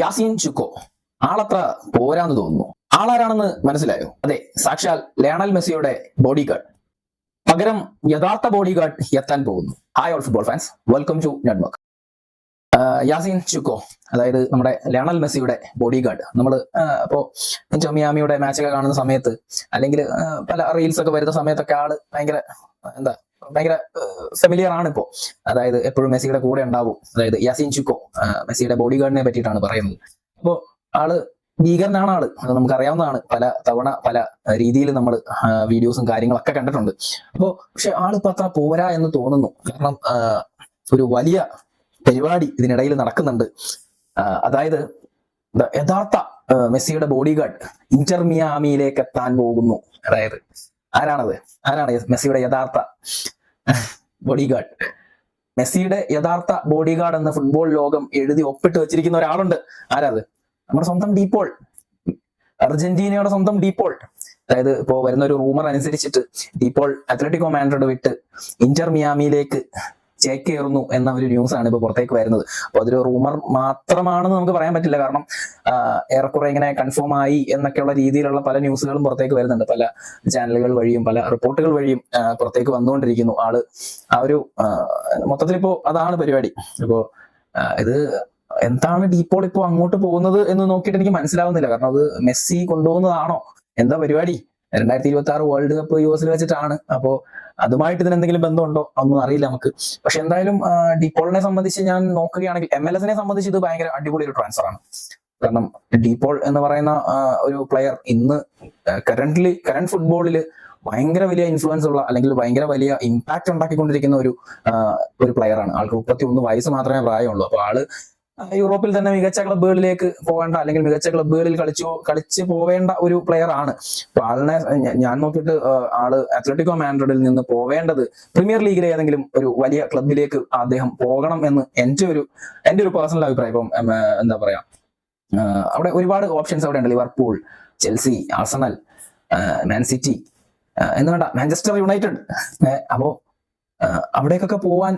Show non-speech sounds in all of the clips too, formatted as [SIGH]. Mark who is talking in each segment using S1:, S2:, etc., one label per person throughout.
S1: യാസീൻ ചുക്കോ? ആളത്ര പോരാന്ന് തോന്നുന്നു. ആളാരാണെന്ന് മനസ്സിലായോ? അതെ സാക്ഷാൽ ലയണൽ മെസ്സിയുടെ ബോഡി ഗാർഡ് പകരം യഥാർത്ഥ ബോഡി ഗാർഡ് എത്താൻ പോകുന്നു. Hi all football fans welcome to network Yaseen ചുക്കോ അതായത് നമ്മുടെ ലയണൽ മെസ്സിയുടെ ബോഡി ഗാർഡ് നമ്മൾ ഇപ്പോ മിയാമിയുടെ മാച്ചൊക്കെ കാണുന്ന സമയത്ത് അല്ലെങ്കിൽ പല റീൽസ് ഒക്കെ വരുന്ന സമയത്തൊക്കെ ആൾ ഭയങ്കര എന്താ ഭയങ്കര ഫെമിലിയർ ആണ് ഇപ്പോ അതായത് എപ്പോഴും മെസ്സിയുടെ കൂടെ ഉണ്ടാവും. അതായത് യാസിൻ ചുക്കോ മെസ്സിയുടെ ബോഡി ഗാർഡിനെ പറ്റിയിട്ടാണ് പറയുന്നത്. അപ്പോ ആൾ ഭീകരനാണ് ആൾ. അത് നമുക്ക് അറിയാവുന്നതാണ് പല തവണ പല രീതിയിൽ നമ്മൾ വീഡിയോസും കാര്യങ്ങളൊക്കെ കണ്ടിട്ടുണ്ട്. അപ്പോ പക്ഷെ ആളിപ്പോ അത്ര പോരാ എന്ന് തോന്നുന്നു. കാരണം ഒരു വലിയ പരിപാടി ഇതിനിടയിൽ നടക്കുന്നുണ്ട്. അതായത് യഥാർത്ഥ മെസ്സിയുടെ ബോഡി ഗാർഡ് ഇന്റർ മിയാമിയിലേക്ക് എത്താൻ പോകുന്നു. അതായത് ആരാണത്? ആരാണ് മെസ്സിയുടെ യഥാർത്ഥ [LAUGHS] ബോഡി ഗാർഡ് മെസ്സിയുടെ യഥാർത്ഥ ബോഡി ഗാർഡ് എന്ന് ഫുട്ബോൾ ലോകം എഴുതി ഒപ്പിട്ട് വെച്ചിരിക്കുന്ന ഒരാളുണ്ട്. ആരാത്? നമ്മുടെ സ്വന്തം ഡീപ്പോൾ അർജന്റീനയുടെ സ്വന്തം ഡീപ്പോൾ അതായത് ഇപ്പോ വരുന്ന ഒരു റൂമർ അനുസരിച്ചിട്ട് ഡീപ്പോൾ അത്ലറ്റിക്കോ മാൻഡ്രിഡ് വിട്ട് ഇന്റർ മിയാമിയിലേക്ക് ചേക്കേറുന്നു എന്ന ഒരു ന്യൂസ് ആണ് ഇപ്പൊ പുറത്തേക്ക് വരുന്നത്. അപ്പൊ അതൊരു റൂമർ മാത്രമാണെന്ന് നമുക്ക് പറയാൻ പറ്റില്ല. കാരണം ഏറെക്കുറെ ഇങ്ങനെ കൺഫേം ആയി എന്നൊക്കെയുള്ള രീതിയിലുള്ള പല ന്യൂസുകളും പുറത്തേക്ക് വരുന്നുണ്ട്. പല ചാനലുകൾ വഴിയും പല റിപ്പോർട്ടുകൾ വഴിയും പുറത്തേക്ക് വന്നുകൊണ്ടിരിക്കുന്നു ആൾ. ആ ഒരു മൊത്തത്തിൽ ഇപ്പോ അതാണ് പരിപാടി. ഇപ്പോ ഇത് എന്താണ് ഡീപ്പോൾ ഇപ്പോ അങ്ങോട്ട് പോകുന്നത് എന്ന് നോക്കിയിട്ട് എനിക്ക് മനസ്സിലാവുന്നില്ല. കാരണം അത് മെസ്സി കൊണ്ടുപോകുന്നതാണോ? എന്താ പരിപാടി? രണ്ടായിരത്തി ഇരുപത്തി ആറ് വേൾഡ് കപ്പ് യു എസിൽ വെച്ചിട്ടാണ്. അപ്പോ അതുമായിട്ട് ഇതിന് എന്തെങ്കിലും ബന്ധമുണ്ടോ? ഒന്നും അറിയില്ല നമുക്ക്. പക്ഷെ എന്തായാലും ഡിപോളിനെ സംബന്ധിച്ച് ഞാൻ നോക്കുകയാണെങ്കിൽ എം എൽ എസിനെ സംബന്ധിച്ച് ഇത് ഭയങ്കര അടിപൊളി ഒരു ട്രാൻസ്ഫർ ആണ്. കാരണം ഡിപോൾ എന്ന് പറയുന്ന ഒരു പ്ലെയർ ഇന്ന് കറന്റ്ലി കറന്റ് ഫുട്ബോളിൽ ഭയങ്കര വലിയ ഇൻഫ്ലുവൻസ് ഉള്ള അല്ലെങ്കിൽ ഭയങ്കര വലിയ ഇമ്പാക്ട് ഉണ്ടാക്കിക്കൊണ്ടിരിക്കുന്ന ഒരു ഒരു പ്ലെയർ ആണ്. ആൾക്ക് മുപ്പത്തി ഒന്ന് വയസ്സ് മാത്രമേ പ്രായമുള്ളൂ. അപ്പൊ ആൾ യൂറോപ്പിൽ തന്നെ മികച്ച ക്ലബ്ബുകളിലേക്ക് പോകേണ്ട അല്ലെങ്കിൽ മികച്ച ക്ലബ്ബുകളിൽ കളിച്ചു കളിച്ച് പോവേണ്ട ഒരു പ്ലെയർ ആണ്. അപ്പൊ ആളിനെ ഞാൻ നോക്കിയിട്ട് ആൾ അത്ലറ്റിക്കോ മാൻഡ്രിഡിൽ നിന്ന് പോവേണ്ടത് പ്രീമിയർ ലീഗിലെ ഏതെങ്കിലും ഒരു വലിയ ക്ലബിലേക്ക് അദ്ദേഹം പോകണം എന്ന് എന്റെ ഒരു എന്റെ ഒരു പേഴ്സണൽ അഭിപ്രായം. ഇപ്പം എന്താ പറയാ അവിടെ ഒരുപാട് ഓപ്ഷൻസ് അവിടെ ഉണ്ട്. Liverpool Chelsea Arsenal Man City എന്ന് വേണ്ട മാഞ്ചസ്റ്റർ യുണൈറ്റഡ് അപ്പോ അവിടേക്കൊക്കെ പോവാൻ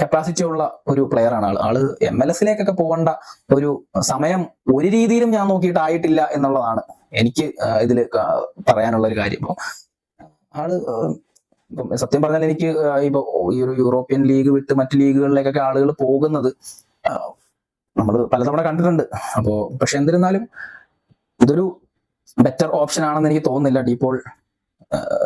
S1: കപ്പാസിറ്റി ഉള്ള ഒരു പ്ലെയർ ആണ് ആൾ. ആൾ എം എൽ എസിലേക്കൊക്കെ പോകേണ്ട ഒരു സമയം ഒരു രീതിയിലും ഞാൻ നോക്കിയിട്ട് ആയിട്ടില്ല എന്നുള്ളതാണ് എനിക്ക് ഇതിൽ പറയാനുള്ള ഒരു കാര്യം. ഇപ്പൊ ആൾ സത്യം പറഞ്ഞാൽ എനിക്ക് ഇപ്പൊ ഈ ഒരു യൂറോപ്യൻ ലീഗ് വിട്ട് മറ്റ് ലീഗുകളിലേക്കൊക്കെ ആളുകൾ പോകുന്നത് നമ്മൾ പലതവണ കണ്ടിട്ടുണ്ട്. അപ്പോ പക്ഷെ എന്നിരുന്നാലും ഇതൊരു ബെറ്റർ ഓപ്ഷൻ ആണെന്ന് എനിക്ക് തോന്നുന്നില്ല. ഡീപോൾ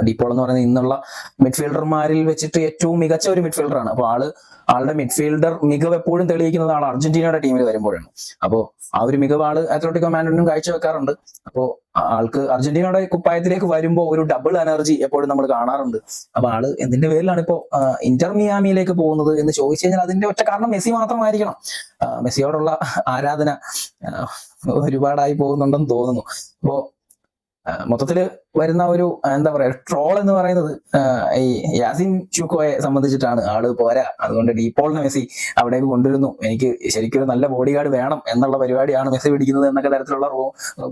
S1: ഡീപോൾ എന്ന് പറയുന്നത് ഇന്നുള്ള മിഡ്ഫീൽഡർമാരിൽ വെച്ചിട്ട് ഏറ്റവും മികച്ച ഒരു മിഡ്ഫീൽഡർ ആണ് അപ്പോൾ ആൾ ആളുടെ മിഡ്ഫീൽഡർ മികവ് എപ്പോഴും തെളിയിക്കുന്നത് ആൾ അർജന്റീനയുടെ ടീമിൽ വരുമ്പോഴാണ്. അപ്പോൾ ആ ഒരു മികവ് ആൾ അത്ലറ്റിക് കമാൻഡറിനും കാഴ്ചവെക്കാറുണ്ട്. അപ്പോൾ ആൾക്ക് അർജന്റീനയുടെ കുപ്പായത്തിലേക്ക് വരുമ്പോൾ ഒരു ഡബിൾ എനർജി എപ്പോഴും നമ്മൾ കാണാറുണ്ട്. അപ്പൊ ആൾ എന്തിന്റെ പേരിലാണ് ഇപ്പോ ഇന്റർമിയാമിയിലേക്ക് ഇന്റർ മിയാമിയിലേക്ക് പോകുന്നത് എന്ന് ചോദിച്ചു കഴിഞ്ഞാൽ അതിന്റെ ഒറ്റ കാരണം മെസ്സി മാത്രമായിരിക്കണം. മെസ്സിയോടുള്ള ആരാധന ഒരുപാടായി പോകുന്നുണ്ടെന്ന് തോന്നുന്നു. അപ്പോ ആ, മൊത്തത്തിൽ വരുന്ന ഒരു എന്താ പറയാ ട്രോൾ എന്ന് പറയുന്നത് ഈ യാസിൻ ചുക്കോയെ സംബന്ധിച്ചിട്ടാണ്. ആൾ പോരാ. അതുകൊണ്ട് ഡീപോളിനെ മെസ്സി അവിടേക്ക് കൊണ്ടുവരുന്നു. എനിക്ക് ശരിക്കും നല്ല ബോഡി ഗാർഡ് വേണം എന്നുള്ള പരിപാടിയാണ് മെസ്സി പിടിക്കുന്നത് എന്നൊക്കെ തരത്തിലുള്ള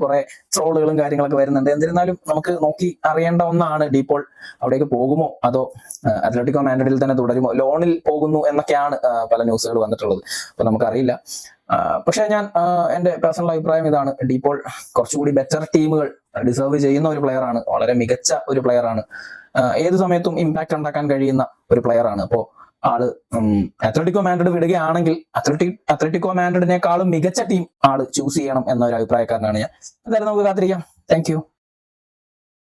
S1: കുറെ ട്രോളുകളും കാര്യങ്ങളൊക്കെ വരുന്നുണ്ട്. എന്നിരുന്നാലും നമുക്ക് നോക്കി അറിയേണ്ട ഒന്നാണ് ഡീപോൾ. അവിടേക്ക് പോകുമോ? അതോ അത്ലറ്റിക്കോ മാൻഡ്രിഡിൽ തന്നെ തുടരുമോ? ലോണിൽ പോകുന്നു എന്നൊക്കെയാണ് പല ന്യൂസുകൾ വന്നിട്ടുള്ളത്. അപ്പൊ നമുക്കറിയില്ല. പക്ഷെ ഞാൻ എന്റെ പേഴ്സണൽ അഭിപ്രായം ഇതാണ്. ഡിപ്പോൾ കുറച്ചുകൂടി ബെറ്റർ ടീമുകൾ ഡിസേർവ് ചെയ്യുന്ന ഒരു പ്ലെയർ ആണ്. വളരെ മികച്ച ഒരു പ്ലെയർ ആണ്. ഏത് സമയത്തും ഇമ്പാക്ട് ഉണ്ടാക്കാൻ കഴിയുന്ന ഒരു പ്ലെയർ ആണ്. അപ്പോ ആൾ അത്ലറ്റിക്കോ മാൻഡ്രിഡ് വിടുകയാണെങ്കിൽ അത്ലറ്റിക് അത്ലറ്റിക്കോ മാൻഡ്രിഡിനേക്കാളും മികച്ച ടീം ആൾ ചൂസ് ചെയ്യണം എന്നൊരു അഭിപ്രായക്കാരനാണ് ഞാൻ. എന്തായാലും നമുക്ക് കാത്തിരിക്കാം. താങ്ക്